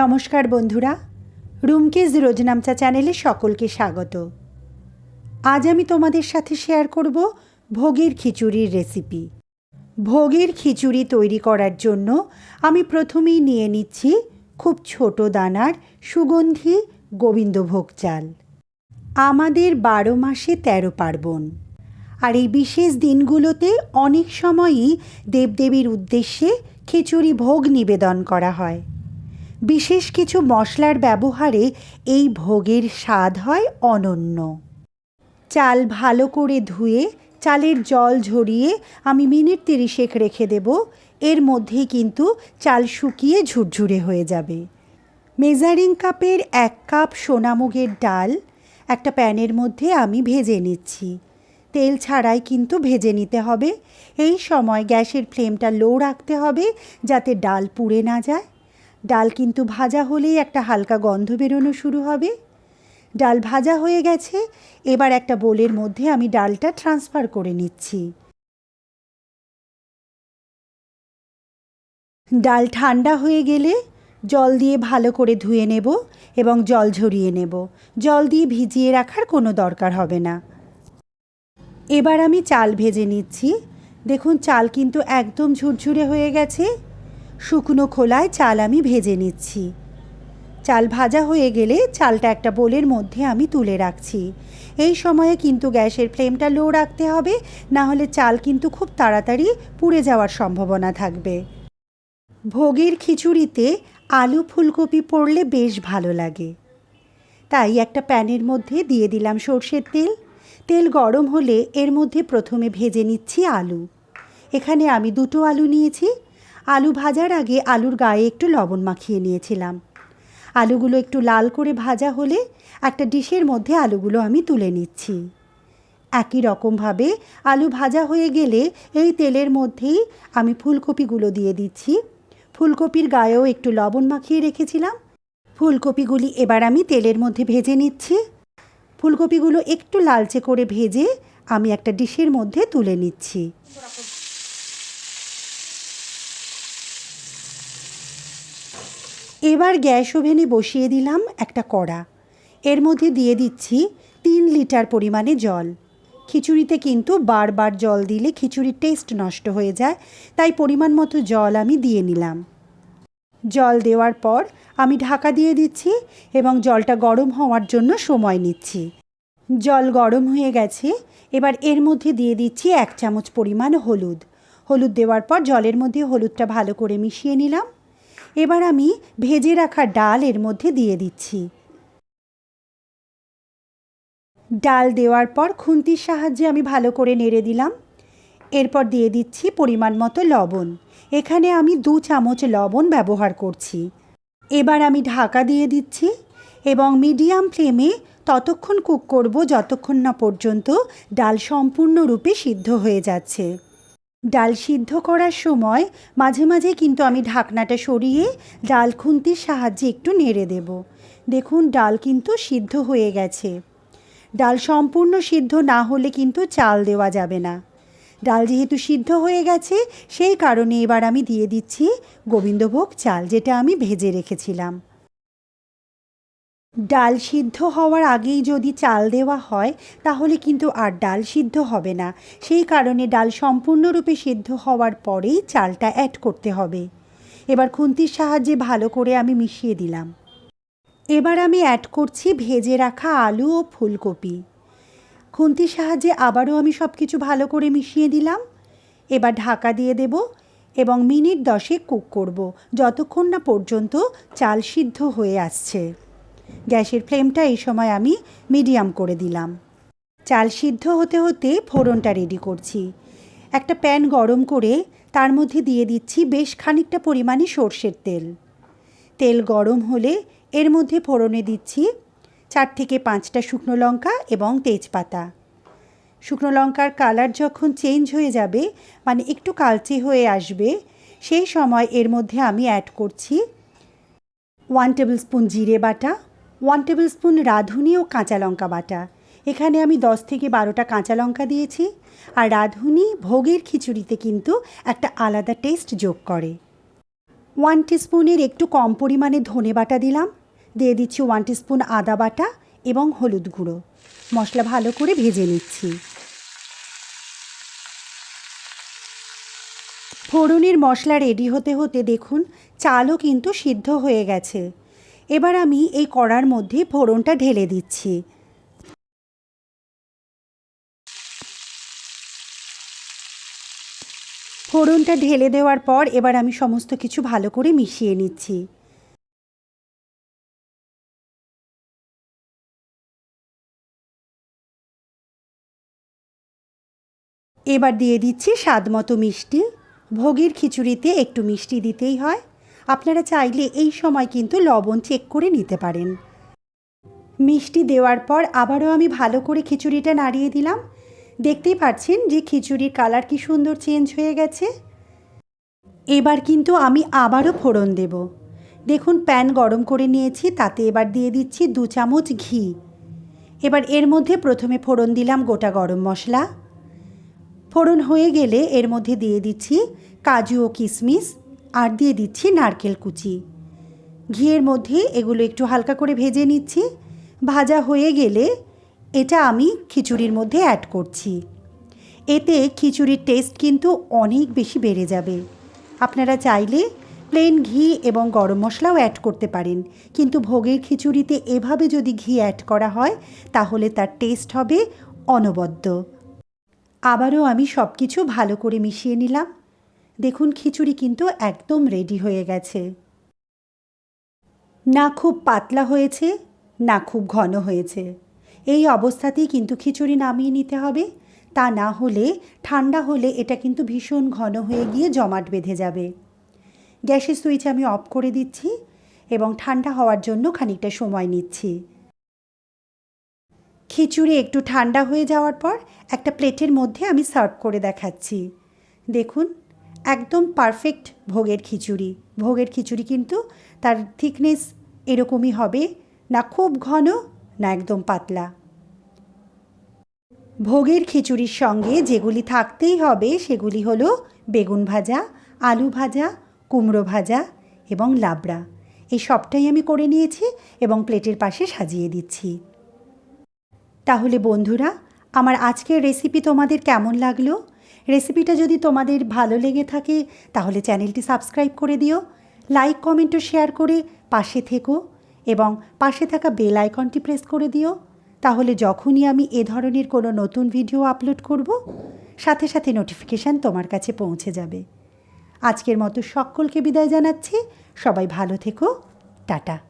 নমস্কার বন্ধুরা রুমকেজ রোজনামচা চ্যানেলে সকলকে স্বাগত। আজ আমি তোমাদের সাথে শেয়ার করব ভোগের খিচুড়ির রেসিপি। ভোগের খিচুড়ি তৈরি করার জন্য আমি প্রথমেই নিয়ে নিচ্ছি খুব ছোট দানার সুগন্ধি গোবিন্দভোগ চাল। আমাদের বারো মাসে তেরো পার্বণ। আর এই বিশেষ দিনগুলোতে অনেক সময়ই দেবদেবীর উদ্দেশ্যে খিচুড়ি ভোগ নিবেদন করা হয়। বিশেষ কিছু মশলার ব্যবহারে এই ভোগের স্বাদ হয় অনন্য। চাল ভালো করে ধুয়ে, চালের জল ঝরিয়ে আমি মিনিট তিরিশেক রেখে দেব। এর মধ্যেই কিন্তু চাল শুকিয়ে ঝুরঝুরে হয়ে যাবে। মেজারিং কাপের এক কাপ সোনামুগের ডাল একটা প্যানের মধ্যে আমি ভেজে নিচ্ছি। তেল ছাড়াই কিন্তু ভেজে নিতে হবে। এই সময় গ্যাসের ফ্লেমটা লো রাখতে হবে যাতে ডাল পুড়ে না যায়। ডাল কিন্তু ভাজা হলেই একটা হালকা গন্ধ বেরোনো শুরু হবে। ডাল ভাজা হয়ে গেছে, এবার একটা বোলের মধ্যে আমি ডালটা ট্রান্সফার করে নিচ্ছি। ডাল ঠান্ডা হয়ে গেলে জল দিয়ে ভালো করে ধুয়ে নেব এবং জল ঝরিয়ে নেব। জল দিয়ে ভিজিয়ে রাখার কোনো দরকার হবে না। এবার আমি চাল ভেজে নিচ্ছি। দেখুন, চাল কিন্তু একদম ঝুরঝুরে হয়ে গেছে। শুকনো খোলায় চাল আমি ভেজে নিচ্ছি। চাল ভাজা হয়ে গেলে চালটা একটা বোলের মধ্যে আমি তুলে রাখছি। এই সময়ে কিন্তু গ্যাসের ফ্লেমটা লো রাখতে হবে, না হলে চাল কিন্তু খুব তাড়াতাড়ি পুড়ে যাওয়ার সম্ভাবনা থাকবে। ভোগের খিচুড়িতে আলু ফুলকপি পড়লে বেশ ভালো লাগে। তাই একটা প্যানের মধ্যে দিয়ে দিলাম সর্ষের তেল। তেল গরম হলে এর মধ্যে প্রথমে ভেজে নিচ্ছি আলু। এখানে আমি দুটো আলু নিয়েছি আলু ভাজার আগে আলুর গায়ে একটু লবণ মাখিয়ে নিয়েছিলাম। আলুগুলো একটু লাল করে ভাজা হলে একটা ডিশের মধ্যে আলুগুলো আমি তুলে নিচ্ছি। একই রকমভাবে আলু ভাজা হয়ে গেলে এই তেলের মধ্যেই আমি ফুলকপিগুলো দিয়ে দিচ্ছি। ফুলকপির গায়েও একটু লবণ মাখিয়ে রেখেছিলাম। ফুলকপিগুলি এবার আমি তেলের মধ্যে ভেজে নিচ্ছি। ফুলকপিগুলো একটু লালচে করে ভেজে আমি একটা ডিশের মধ্যে তুলে নিচ্ছি। এবার গ্যাস ওভেনে বসিয়ে দিলাম একটা কড়া। এর মধ্যে দিয়ে দিচ্ছি তিন লিটার পরিমাণে জল। খিচুড়িতে কিন্তু বারবার জল দিলে খিচুড়ির টেস্ট নষ্ট হয়ে যায়, তাই পরিমাণ মতো জল আমি দিয়ে নিলাম। জল দেওয়ার পর আমি ঢাকা দিয়ে দিচ্ছি এবং জলটা গরম হওয়ার জন্য সময় নিচ্ছি। জল গরম হয়ে গেছে, এবার এর মধ্যে দিয়ে দিচ্ছি এক চামচ পরিমাণ হলুদ। হলুদ দেওয়ার পর জলের মধ্যে হলুদটা ভালো করে মিশিয়ে নিলাম। এবার আমি ভেজে রাখা ডাল এর মধ্যে দিয়ে দিচ্ছি। ডাল দেওয়ার পর খুন্তির সাহায্যে আমি ভালো করে নেড়ে দিলাম। এরপর দিয়ে দিচ্ছি পরিমাণ মতো লবণ। এখানে আমি দু চামচ লবণ ব্যবহার করছি। এবার আমি ঢাকা দিয়ে দিচ্ছি এবং মিডিয়াম ফ্লেমে ততক্ষণ কুক করব যতক্ষণ না পর্যন্ত ডাল সম্পূর্ণরূপে সিদ্ধ হয়ে যাচ্ছে। ডাল সিদ্ধ করার সময় মাঝে মাঝে কিন্তু আমি ঢাকনাটা সরিয়ে ডাল খুন্তির সাহায্যে একটু নেড়ে দেব। দেখুন, ডাল কিন্তু সিদ্ধ হয়ে গেছে। ডাল সম্পূর্ণ সিদ্ধ না হলে কিন্তু চাল দেওয়া যাবে না। ডাল যেহেতু সিদ্ধ হয়ে গেছে, সেই কারণে এবার আমি দিয়ে দিচ্ছি গোবিন্দভোগ চাল, যেটা আমি ভেজে রেখেছিলাম। ডাল সিদ্ধ হওয়ার আগেই যদি চাল দেওয়া হয়, তাহলে কিন্তু আর ডাল সিদ্ধ হবে না। সেই কারণে ডাল সম্পূর্ণরূপে সিদ্ধ হওয়ার পরেই চালটা অ্যাড করতে হবে। এবার খুন্তির সাহায্যে ভালো করে আমি মিশিয়ে দিলাম। এবার আমি অ্যাড করছি ভেজে রাখা আলু ও ফুলকপি। খুন্তির সাহায্যে আবারও আমি সব কিছু ভালো করে মিশিয়ে দিলাম। এবার ঢাকা দিয়ে দেব এবং মিনিট দশেক কুক করব, যতক্ষণ না পর্যন্ত চাল সিদ্ধ হয়ে আসছে। গ্যাসের ফ্লেমটা এই সময় আমি মিডিয়াম করে দিলাম। চাল সিদ্ধ হতে হতে ফোড়নটা রেডি করছি। একটা প্যান গরম করে তার মধ্যে দিয়ে দিচ্ছি বেশ খানিকটা পরিমাণে সর্ষের তেল। তেল গরম হলে এর মধ্যে ফোড়নে দিচ্ছি চার থেকে পাঁচটা শুকনো লঙ্কা এবং তেজপাতা। শুকনো লঙ্কার কালার যখন চেঞ্জ হয়ে যাবে মানে একটু কালচে হয়ে আসবে, সেই সময় এর মধ্যে আমি অ্যাড করছি ওয়ান টেবিল স্পুন জিরে বাটা ওয়ান টেবিল স্পুন রাঁধুনি ও কাঁচা লঙ্কা বাটা। এখানে আমি দশ থেকে বারোটা কাঁচা লঙ্কা দিয়েছি। আর রাঁধুনি ভোগের খিচুড়িতে কিন্তু একটা আলাদা টেস্ট যোগ করে। ওয়ান স্পুনের একটু কম পরিমাণে ধনে বাটা দিলাম। দিয়ে দিচ্ছি ওয়ান স্পুন আদা বাটা এবং হলুদ গুঁড়ো। মশলা ভালো করে ভেজে নিচ্ছি। ফোড়নের মশলা রেডি হতে হতে দেখুন, চালও কিন্তু সিদ্ধ হয়ে গেছে। এবার আমি এই কড়ার মধ্যে ফোড়নটা ঢেলে দিচ্ছি। ফোড়নটা ঢেলে দেওয়ার পর এবার আমি সমস্ত কিছু ভালো করে মিশিয়ে নিচ্ছি। এবার দিয়ে দিচ্ছি স্বাদ মতো মিষ্টি। ভোগের খিচুড়িতে একটু মিষ্টি দিতেই হয়। আপনারা চাইলে এই সময় কিন্তু লবণ চেক করে নিতে পারেন। মিষ্টি দেওয়ার পর আবারও আমি ভালো করে খিচুড়িটা নাড়িয়ে দিলাম। দেখতেই পাচ্ছেন যে খিচুড়ির কালার কি সুন্দর চেঞ্জ হয়ে গেছে। এবার কিন্তু আমি আবারও ফোড়ন দেব। দেখুন প্যান গরম করে নিয়েছি, তাতে এবার দিয়ে দিচ্ছি দু চামচ ঘি। এবার এর মধ্যে প্রথমে ফোড়ন দিলাম গোটা গরম মশলা। ফোড়ন হয়ে গেলে এর মধ্যে দিয়ে দিচ্ছি কাজু ও কিশমিশ আর দিয়ে দিচ্ছি নারকেল কুচি। ঘিয়ের মধ্যে এগুলো একটু হালকা করে ভেজে নিচ্ছি। ভাজা হয়ে গেলে এটা আমি খিচুড়ির মধ্যে অ্যাড করছি। এতে খিচুড়ির টেস্ট কিন্তু অনেক বেশি বেড়ে যাবে। আপনারা চাইলে প্লেন ঘি এবং গরম মশলাও অ্যাড করতে পারেন। কিন্তু ভোগের খিচুড়িতে এভাবে যদি ঘি অ্যাড করা হয়, তাহলে তার টেস্ট হবে অনবদ্য। আবারও আমি সব কিছু ভালো করে মিশিয়ে নিলাম। দেখুন, খিচুড়ি কিন্তু একদম রেডি হয়ে গেছে। না খুব পাতলা হয়েছে, না খুব ঘন হয়েছে। এই অবস্থাতেই কিন্তু খিচুড়ি নামিয়ে নিতে হবে। তা না হলে, ঠান্ডা হলে এটা কিন্তু ভীষণ ঘন হয়ে গিয়ে জমাট বেঁধে যাবে। গ্যাসের সুইচ আমি অফ করে দিচ্ছি এবং ঠান্ডা হওয়ার জন্য খানিকটা সময় নিচ্ছি। খিচুড়ি একটু ঠান্ডা হয়ে যাওয়ার পর একটা প্লেটের মধ্যে আমি সার্ভ করে দেখাচ্ছি। দেখুন একদম পারফেক্ট ভোগের খিচুড়ি। ভোগের খিচুড়ি কিন্তু তার থিকনেস এরকমই হবে, না খুব ঘন, না একদম পাতলা। ভোগের খিচুড়ির সঙ্গে যেগুলি থাকতেই হবে, সেগুলি হলো বেগুন ভাজা, আলু ভাজা, কুমড়ো ভাজা এবং লাবড়া। এই সবটাই আমি করে নিয়েছি এবং প্লেটের পাশে সাজিয়ে দিচ্ছি। তাহলে বন্ধুরা, আমার আজকের রেসিপি তোমাদের কেমন লাগল? রেসিপিটা যদি তোমাদের ভালো লেগে থাকে, তাহলে চ্যানেলটি সাবস্ক্রাইব করে দিও, লাইক, কমেন্ট ও শেয়ার করে পাশে থেকো এবং পাশে থাকা বেল আইকনটি প্রেস করে দিও। তাহলে যখনই আমি এ ধরনের কোনো নতুন ভিডিও আপলোড করব, সাথে সাথে নোটিফিকেশান তোমার কাছে পৌঁছে যাবে। আজকের মতো সকলকে বিদায় জানাচ্ছি। সবাই ভালো থেকো। টাটা।